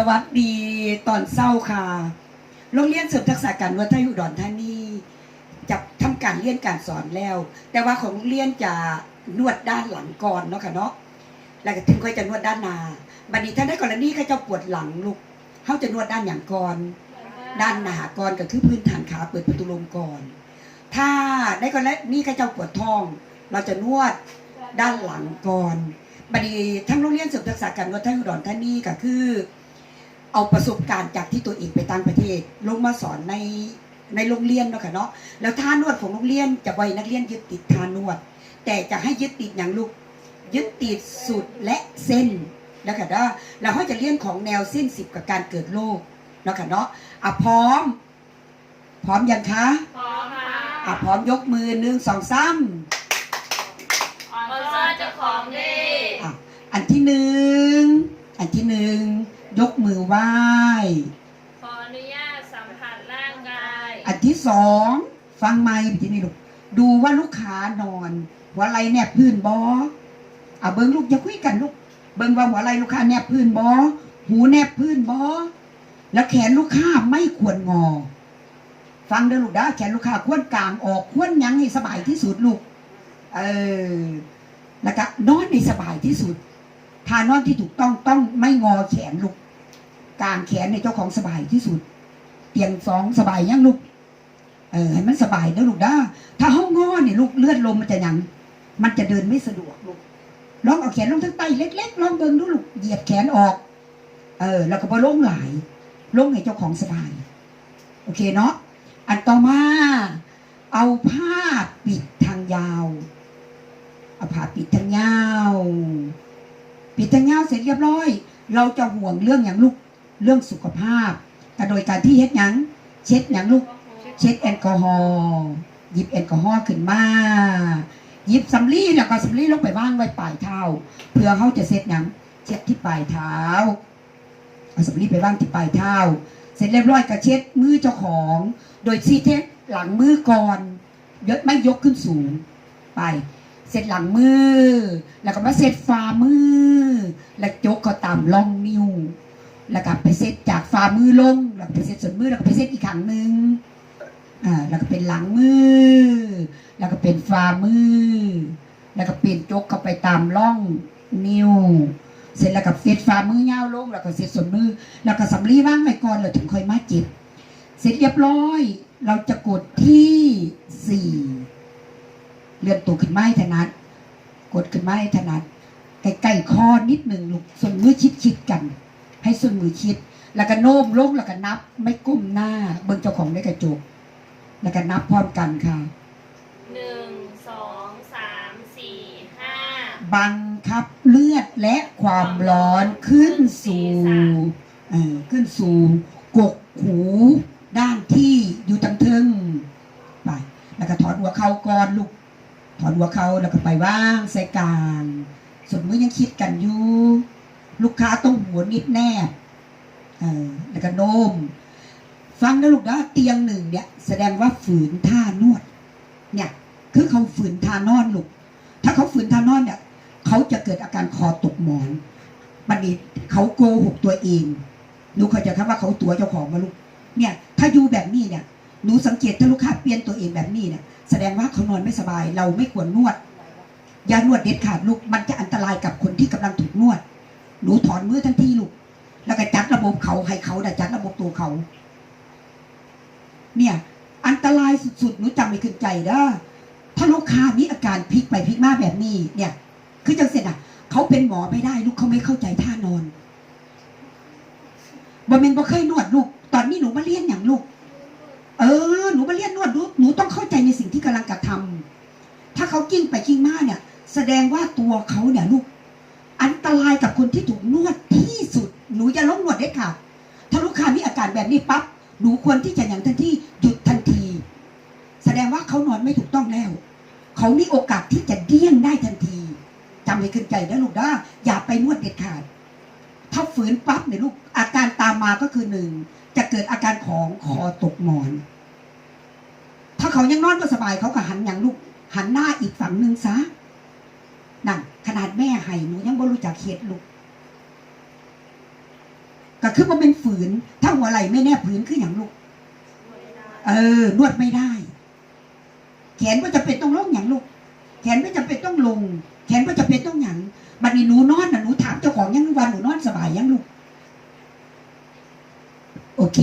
สวัสดีตอนเศร้าค่ะ โรงเรียนเสริมทักษะการนวดไทยอุดรธานีจะทำการเรียนการสอนแล้ว แต่ว่าของโรงเรียนจะนวดด้านหลังก่อนเนาะค่ะเนาะแล้วก็ถึงค่อยจะนวดด้านหน้าบัดนี้ท่านได้กรณีเขาเจะปวดหลังลูกเขาจะนวดด้านอย่างก่อน ด้านหนาก่อนก็คือพื้นฐานขาเปิดประตูลมก่อน ถ้าได้กรณีเขาเจะปวดท้อง เราจะนวดด้านหลังก่อนบัดนี้ทั้งโรงเรียนเสริมทักษะการนวดไทยอุดรธานีก็คือ เอาประสบการณ์จากที่ตัวเองไปต่างประเทศ ลงมาสอนในในโรงเรียนเนาะค่ะเนาะแล้วท่านวดของโรงเรียนจะไว้นักเรียนยึดติดท่านวด แต่จะให้ยึดติดอย่างลูกยึดติดสุดและเส้นแล้วค่ะเนาะแล้วเขาจะเรียนของแนวเส้นสิบกับการเกิดโรคเนาะค่ะเนาะอะพร้อม พร้อมยังคะพร้อมค่ะอะพร้อมยกมือหนึ่งสองสามออนซ่อนเจ้าของดีอะอันที่หนึ่งอันที่หนึ่ง ยกมือไหว้ ขออนุญาตสัมผัสร่างกาย อันที่สองฟังไม่ทีนี้ลูกดูว่าลูกค้านอนหัวไหล่แนบพื้นบออะเบิ้งลูกอย่าคุยกันลูก เบิ้งว่าหัวไหล่ลูกค้าแนบพื้นบอหูแนบพื้นบอแล้วแขนลูกค้าไม่ควรงอ ฟังเด้อลูกนะแขนลูกค้าควรกลางออกควรหยั้งให้สบายที่สุดลูก เออแล้วก็นอนในสบายที่สุดทานอนที่ถูกต้องต้องไม่งอแขนลูก กลางแขนในเจ้าของสบายที่สุด เตียงสองสบายยังลูก เออให้มันสบายนะลูกนะถ้าห้องงอเนี่ยลูกเลือดลมมันจะยัง มันจะเดินไม่สะดวกลูกลองเอาแขนลงทั้งใต้เล็กๆลองเบิ่งดูลูกเหยียดแขนออก เออ แล้วก็พอลงหลายลงให้เจ้าของสบาย โอเคเนาะอันต่อมา เอาผ้าปิดทางยาวเอาผ้าปิดทางยาว ปิดทางยาวเสร็จเรียบร้อย เราจะห่วงเรื่องอย่างลูก เรื่องสุขภาพ แต่โดยการที่เฮ็ดหยัง เช็ดหยังลูก เช็ดแอลกอฮอล์หยิบแอลกอฮอล์ขึ้นมาหยิบสำลีแล้วก็สำลีลงไปวางไว้ปลายเท้าเพื่อเขาจะเช็ดหยังเช็ดที่ปลายเท้าเอาสำลีไปวางที่ปลายเท้า เสร็จเรียบร้อยก็เช็ดมือเจ้าของ โดยซีเทสหลังมือก่อนยกไม่ยกขึ้นสูงไป เสร็จหลังมือ แล้วก็มาเสร็จฝ่ามือ แล้วยกเขาตามล่องนิ้ว แล้วก็ไปเซตจากฝ่ามือลง แล้วไปเซตส่วนมือ แล้วก็ไปเซตอีกครั้งหนึ่งอ่า แล้วก็เป็นหลังมือ แล้วก็เป็นฝ่ามือ แล้วก็เปลี่ยนจกเข้าไปตามร่องนิ้ว เสร็จแล้วก็เซตฝ่ามือยาวลง แล้วก็เซตส่วนมือ แล้วก็สำลีว่างไว้ก่อนแล้วถึงค่อยมาจ็บเสร็จเรียบร้อย เราจะกดที่สี่เลื่อนตัวขึ้นไม้ถนัด กดขึ้นไม้ถนัดใกล้ๆคอนิดหนึ่งลูกส่วนมือชิดๆกัน ให้ส่วนมือชิด แล้วก็โน้มลงแล้วก็นับ ไม่ก้มหน้า เบิ่งเจ้าของในกระจก แล้วก็นับพร้อมกันค่ะหนึ่งสองสามสี่ห้าบังคับเลือดและความร้อนขึ้นสู่เอ่อขึ้นสู่กกหูด้านที่อยู่ตังเทิงไปแล้วก็ถอดหัวเข่าก่อนลูกถอดหัวเข่าแล้วก็ไปว่างใส่กลางส่วนมือยังคิดกันอยู่ ลูกค้าต้องหัวนิดแนบเออแล้วก็โน้ม ฟังนะลูกนะเตียงหนึ่งเนี่ย แสดงว่าฝืนท่านวด เนี่ย คือเขาฝืนท่านอนลูก ถ้าเขาฝืนท่านอนเนี่ยเขาจะเกิดอาการคอตกหมอนบัดนี้เขาโกหกตัวเองหนูเขาใจครับว่าเขาตัวเจ้าของมาลูก เนี่ย ถ้าอยู่แบบนี้เนี่ยหนูสังเกตถ้าลูกค้าเปลี่ยนตัวเองแบบนี้เนี่ย แสดงว่าเขานอนไม่สบาย เราไม่ควรนวดอย่านวดเด็ดขาดลูก มันจะอันตรายกับคนที่กำลังถูกนวด หนูถอนมือทันทีลูก แล้วก็จัดระบบเขาให้เขาแต่จัดระบบตัวเขา เนี่ย อันตรายสุดๆหนูจำไม่ขึ้นใจเด้อถ้าลูกค้ามีอาการพลิกไปพลิกมาแบบนี้ เนี่ย คือจังเสร็จอะ เขาเป็นหมอไม่ได้ ลูกเขาไม่เข้าใจท่านอนบ่เมนบ่เคยนวดลูก ตอนนี้หนูมาเรียนอย่างลูก เออ หนูมาเรียนนวดลูกหนูต้องเข้าใจในสิ่งที่กำลังกระทำถ้าเขากิ้งไปกิ้งมาเนี่ย แสดงว่าตัวเขาเนี่ยลูก อันตรายกับคนที่ถูกนวดที่สุด หนูอย่าลงนวดเด็ดขาดถ้าลูกค้ามีอาการแบบนี้ปั๊บหนูควรที่จะอย่างทันทีหยุดทันที แสดงว่าเขานอนไม่ถูกต้องแล้ว เขามีโอกาสที่จะเดี้ยงได้ทันทีจำให้ขึ้นใจนะลูกนะอย่าไปนวดเด็ดขาด ถ้าฝืนปั๊บเนี่ยลูกอาการตามมาก็คือหนึ่งจะเกิดอาการของคอตกหมอน ถ้าเขายังนอนก็สบายเขาก็หันอย่างลูกหันหน้าอีกฝั่งหนึ่งซะ นั่นขนาดแม่ให้หนูยังบ่รู้จักเข็ดลูกก็คือมันเป็นฝืน ถ้าหัวไหล่ไม่แนบพื้นคืออย่างลูกเออนวดไม่ได้ แขนก็จะเป็นต้องลงอย่างลูก แขนไม่จำเป็นต้องลง แขนก็จะเป็นต้องอย่างบัดนี้หนูนอนนะหนูถามเจ้าของยังวันหนูนอนสบายยังลูก โอเค